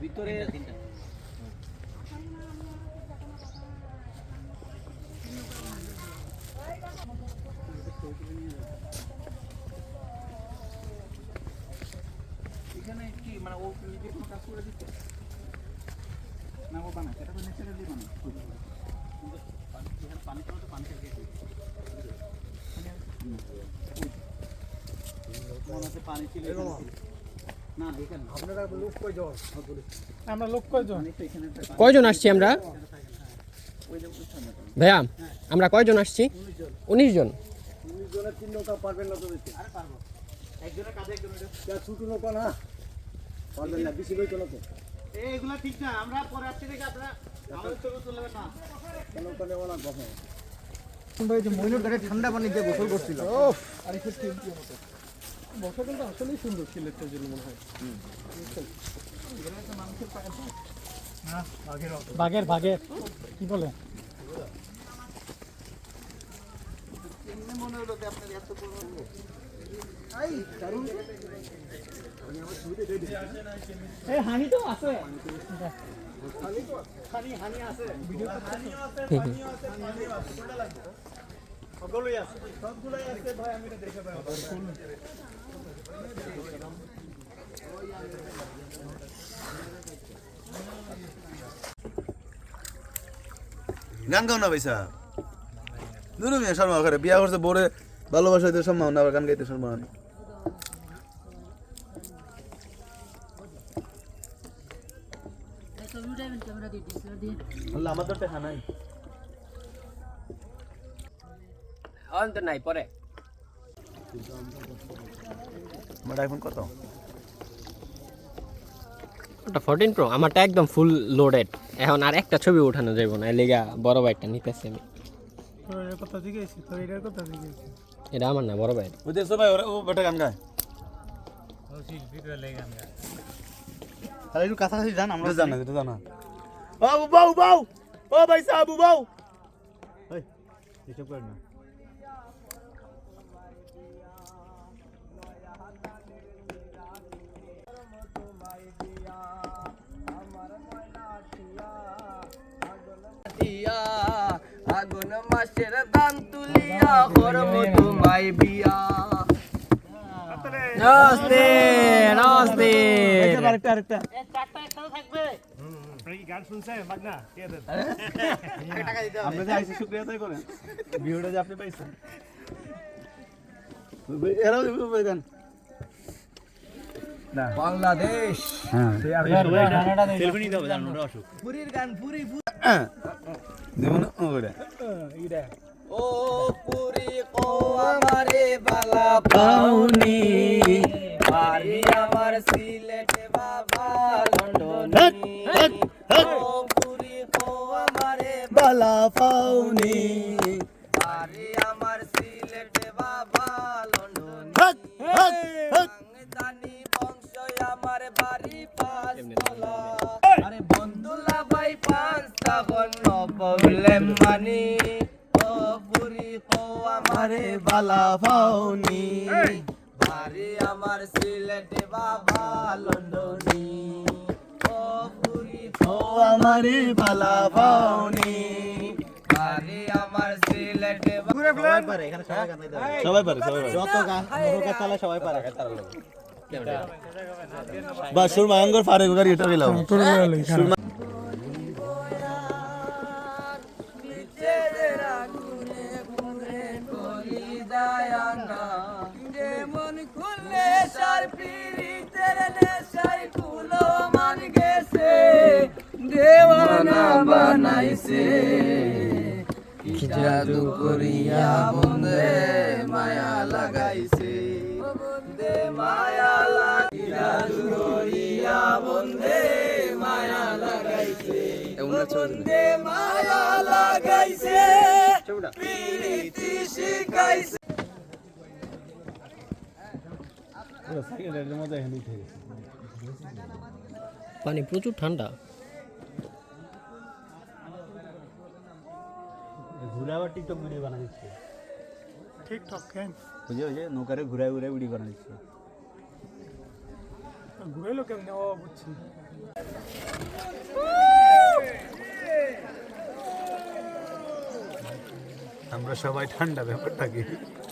ভিতরে এখানে কি মানে ও নিজে কোনো কাজ করে দিচ্ছে? না ও বানায় এটা তো ন্যাচারালি বানায় পানি তো পানি থেকে পানি ছিল না এখানে আপনারা লোক কয়জন? আমরা কয়জন কয়জন আসছি আমরা? ভাইয়া আমরা কয়জন আসছি? উনিশ জন। উনিশ জনের তিন পারবেন না তো দিতে আরে পারব একজনের কাঁধে। একজনের ছোট নৌকা না পারবেন না বেশি এইগুলা ঠিক না আমরা পরে আসছি দেখে আপনারা আমাদের ছবি তুলবেন না। নৌকা নেওয়া না কখন ভাই যে মইনুর গাড়ি ঠান্ডা পানি দিয়ে গোসল করছিল। আরে সত্যি কি মতো? বর্ষাকালটা আসলেই সুন্দর সিলেটের জন্য মনে হয়। বাঘের বাঘের কি বলে? মনে হলো যে আপনার এত গান গাও না পয়সা দুনু মিয়া শর্মা করে বিয়া করছে বড়ে ভালোবাসা হইতে সম্মান আবার গান গাইতে সম্মান আমার তো টাকা নাই। অন্ত নাই পরে। আমার আইফোন কত? ওটা ফোরটিন প্রো আমারটা একদম ফুল লোডেড এখন আর একটা ছবি ওঠানো যাইব না লেগা বড় ভাইটা নিতেছি আমি। কথা জিজ্ঞেস তোর এটার কথা জিজ্ঞেস এটা আমার না বড় ভাই ওই দেখছ ভাই ওরা ও বেটা গান গায়। তাহলে একটু কাছাকাছি যান আমরা জানা এটা জানা। বাবু বাউ বাউ। ও ভাই সাবু বাউ। এসব করেন না। আগুন মাসের দান তুলিয়া করব তোমায় বিয়া। নমস্তে নমস্তে। আরেকটা আরেকটা। আপনি যে আইসি শুক্রিয়া তাই করেন। ভিডিওটা যে আপনি পাইছেন। এরাও গান বাংলাদেশ। সেলফি নিতে হবে জানো অসুখ। দেব না? ও পুরি কো আমারে বালা পাউনি আরে আমার সিলেটে পাউনি আরে আমার সিলেটে বাবা লন্ডনী হক হক হক জানি বংশ আমার বাড়ি পাঁচ তলা। আরে বন্ধুলা ভাই পাঁচটা গণ প্রবলেম মানি। ও পুরি কো আমারে বালা পাউনি বাড়ি আমার সিলেটে বাবা লন্ডনী। ও পুরি ও আমারে বালা পাউনি বাড়ি আমার সিলেটে সবাই পারে এখানে সবাই গান সবাই পারে সবাই পারে। যত গান নৌকা চালায় সবাই পারে। বা সুরমা আঙ্গর ফারে গাড়ি এটা গেলাম যেমন খুললে সার পিরিতের নেশাই কুলো মান গেছে দেওয়ানা বানাইছে। জাদু করিয়া বন্দে মায়া লাগাইছে। বন্দে মায়া লাগি জাদু করিয়া বন্দে মায়া লাগাইছে। বন্দে মায়া লাগাইছে পিরিতি শিখাইছে। পানি প্রচুর ঠান্ডা। ঘুরে আবার টিকটক ভিডিও বানা দিচ্ছে। টিকটক কেন? বুঝে বুঝে নৌকারে ঘুরে ঘুরে ভিডিও বানা দিচ্ছে। ঘুরাইলো কেমন? ও বুঝছি। আমরা সবাই ঠান্ডা ব্যাপারটাকে। কথা